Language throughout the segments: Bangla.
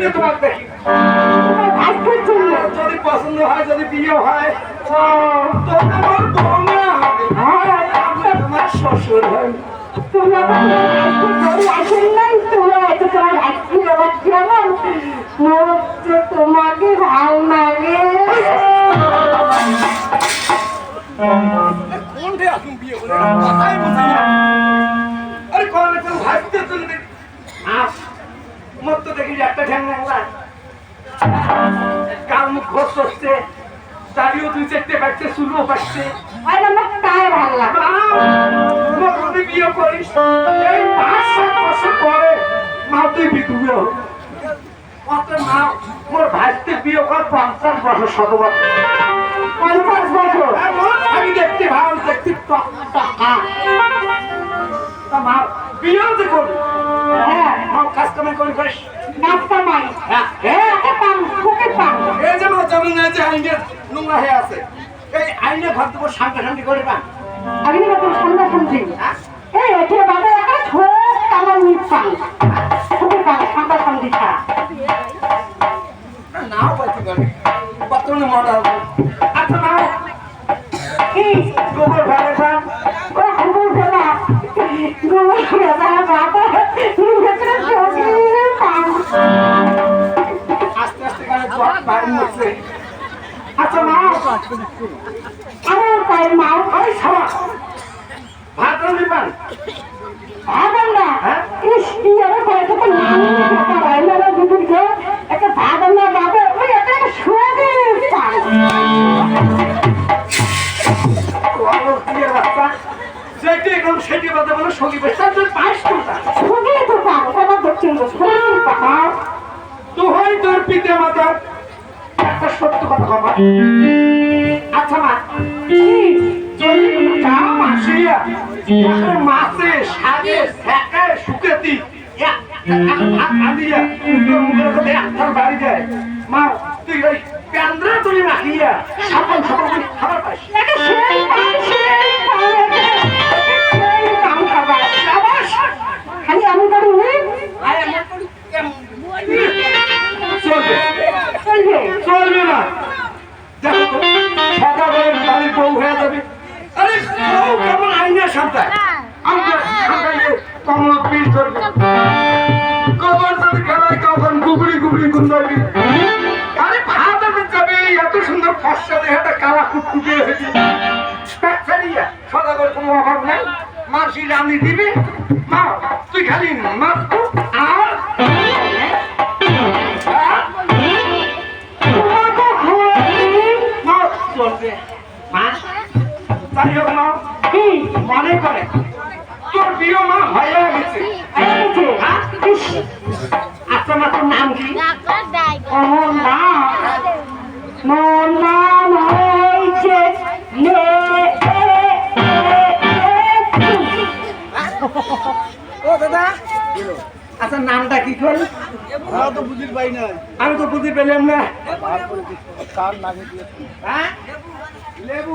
জন্য তোমার দেখি। তোমার ভাগ্যের জন্য। যদি পছন্দ হয় যদি বিয়ে হয় আমার হ্যাঁ, তোমার শ্বশুর হয়। তুমি আমার ভাগ্য ধরে আসেন নাই তুমি তোমার তো দেখি একটা ঠ্যাং কাল মুখ ঘষ হচ্ছে দাড়িও দুই চারটে পাচ্ছে চুলও পাচ্ছে আর আমার তাই ভালো লাগে তোমার যদি বিয়ে করিস এই পাঁচ সাত বছর পরে মা তুই বিধুবে মা মোর ভাইতে বিয়ে কর পঞ্চাশ বছর শত বছর? পঞ্চাশ বছর আমি দেখতে ভালো দেখতে মা বিয়েও হ্যাঁ কাজ কামাই করি নাস্তা নাই হ্যাঁ। একে পান ফুকে পান। এই যে মা যেমন না যে আইনের নোংরা হয়ে আছে। এই আইনে ঘর দেবো শান্তি শান্তি করে পান। সন্ধ্যা শুনছি হ্যাঁ। এই এটি একটা ছোট আমার মিট পান। ফুকে পান ছাড়া। নাও পাইতে পারি বর্তমানে মডেল আচ্ছা নাও। কি? গোবর আমার পায়ের মাও ওই সামা ভাত রান্নি পান ভাবেন না কি আরে কয়েকটা তো নাম একটা ভাবেন না বাবা ওই একটা শুয়ে দিয়ে রাস্তা এখন সেটি বাদে বলে সঙ্গী বেশি তুই পাইস কোনটা শুয়ে তো পান কথা দেখছেন তো তুই তোর পিতা মাতার একটা সত্য কথা যদি কাম আসিয়া মাছে শাকে শাকে শুকেতি আনিয়া মুখের যায় মা তুই ওই কেন্দ্রে তুই রাখিয়া সাপন সাপন খাবার পাইস সামটা আমরা কমলা ধরবে কবর যদি খেলায় কখন গুবড়ি গুবড়ি গুন্দাবি আরে ভাত যাবে এত সুন্দর ফসা দেহাটা কালা কুটকুটে হয়েছে। সদাগর কোনো অভাব নাই। মাসি রানি দিবে। মা তুই খালি মা আর করে। তোর প্রিয় মা হয়ে গেছে হ্যাঁ? আচ্ছা মা তোর নাম কি? আমার নাম মোর নাম হয়েছে লে এ, এ, এ, ও দাদা। আচ্ছা নামটা কি কর? তো বুঝির পাই না আমি তো বুঝতে পেলাম না। কার নাগে লেবু।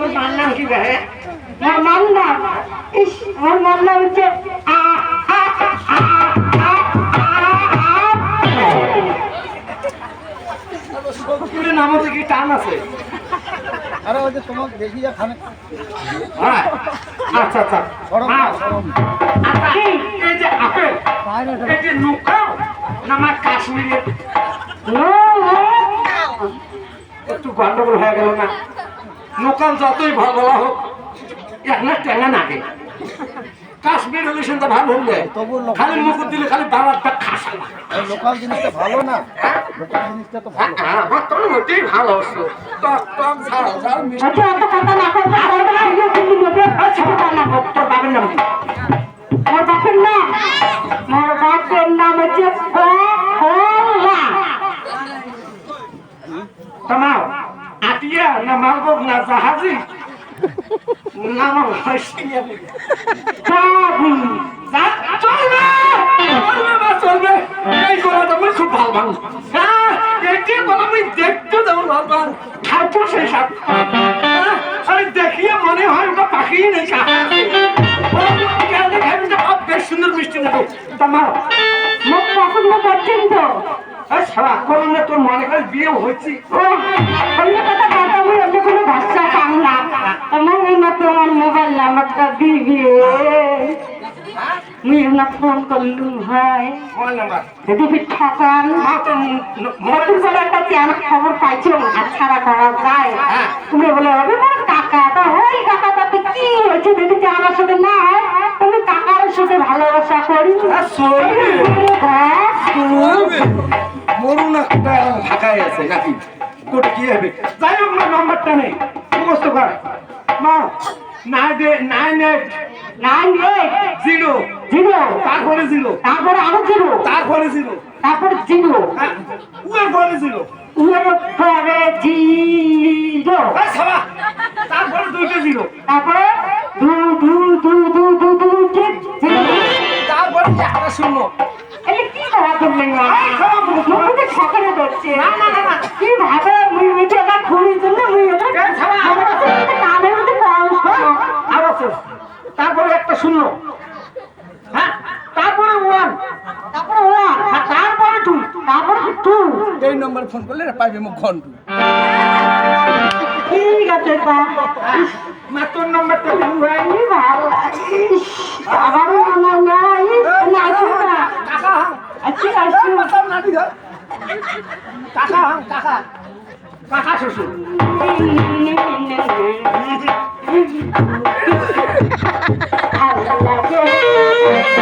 তোর মার নাম কি রে মোর নাম না ইস মোর নাম হচ্ছে আ আ আ আ আ তোর নামও থেকে টান আছে। আরে ওই যে তোমাকে দেখি যা খানে। হ্যাঁ। আচ্ছা আচ্ছা। আচ্ছা এই যে আপেল এই যে নুকাও না আমার কাশ্মীরের। একটু গন্ডগোল হয়ে গেল না? লোকাল যতই ভালো বলা হোক এক না টেঙা নাগে কাশ্মীর হলে সেটা ভালো হলে তবু লোকাল খালি মুকুট দিলে খালি বাবারটা খাসা লোকাল জিনিসটা ভালো না? লোকাল জিনিসটা তো ভালো। হ্যাঁ বর্তমানে মোটেই ভালো টক টক ঝাল ঝাল মিষ্টি। আচ্ছা এত কথা না করবে নেবে আচ্ছা না করবে তোর বাবার নাম কি? মোর বাপের নাম? মোর বাপের নাম হচ্ছে কলা তামাও আটিয়া না মালবক না জাহাজি? না আমার চলবে এই গলাটা আমি খুব ভালো মানুষ হ্যাঁ এটি দেখতে যেমন ভালো পান খাব সেই সাপ। দেখিয়ে মনে হয় ওটা পাখি নেই বেশ সুন্দর মিষ্টি দেখো তামাও মুখ পছন্দ করছেন তো এই শালা কোন তোর মনে করে বিয়ে হয়েছি। ও অন্য কথা কথা আমি অন্য কোনো ভাষা পাম না। আমার না তোমার মোবাইল নাম্বারটা দিবি মুই না ফোন করলুম হয় দিবি ঠকান মা তো মোবাইল নতুন করে একটা চ্যানেল খবর পাইছো? আর ছাড়া করা যায়? হ্যাঁ। তুমি বলে হবে না কাকাটা ওই কাকাটা তো কি হয়েছে? যদি আমার সাথে না হয় তুমি কাকার সাথে ভালোবাসা করি। হ্যাঁ, মরুন একটা ঢাকায় আছে নাকি তোর কি হবে? যাই হোক না নাম্বারটা নেই। মুখস্থ কর মা nine nine eight nine eight zero zero তারপরে জিরো তারপরে আরও জিরো তারপরে জিরো তারপরে জিরো হ্যাঁ উয়ের পরে জিরো উয়ের পরে জিরো সাবা না না না কি ভাবে মুই উঠে এটা খুঁড়ির জন্য মুই এটা কানের মধ্যে আর আছে। তারপরে একটা শূন্য। হ্যাঁ? তারপরে ওয়ান তারপরে ওয়ান আর তারপরে টু তারপরে টু এই নম্বরে ফোন করলে পাইবে মুখ ঘন্টু। ঠিক আছে তা। না তোর নাম্বারটা ভাই ভালো আবারও মনে নাই না। আসুন না কাকা 咋喊？咋喊？咋喊试叔？哈哈！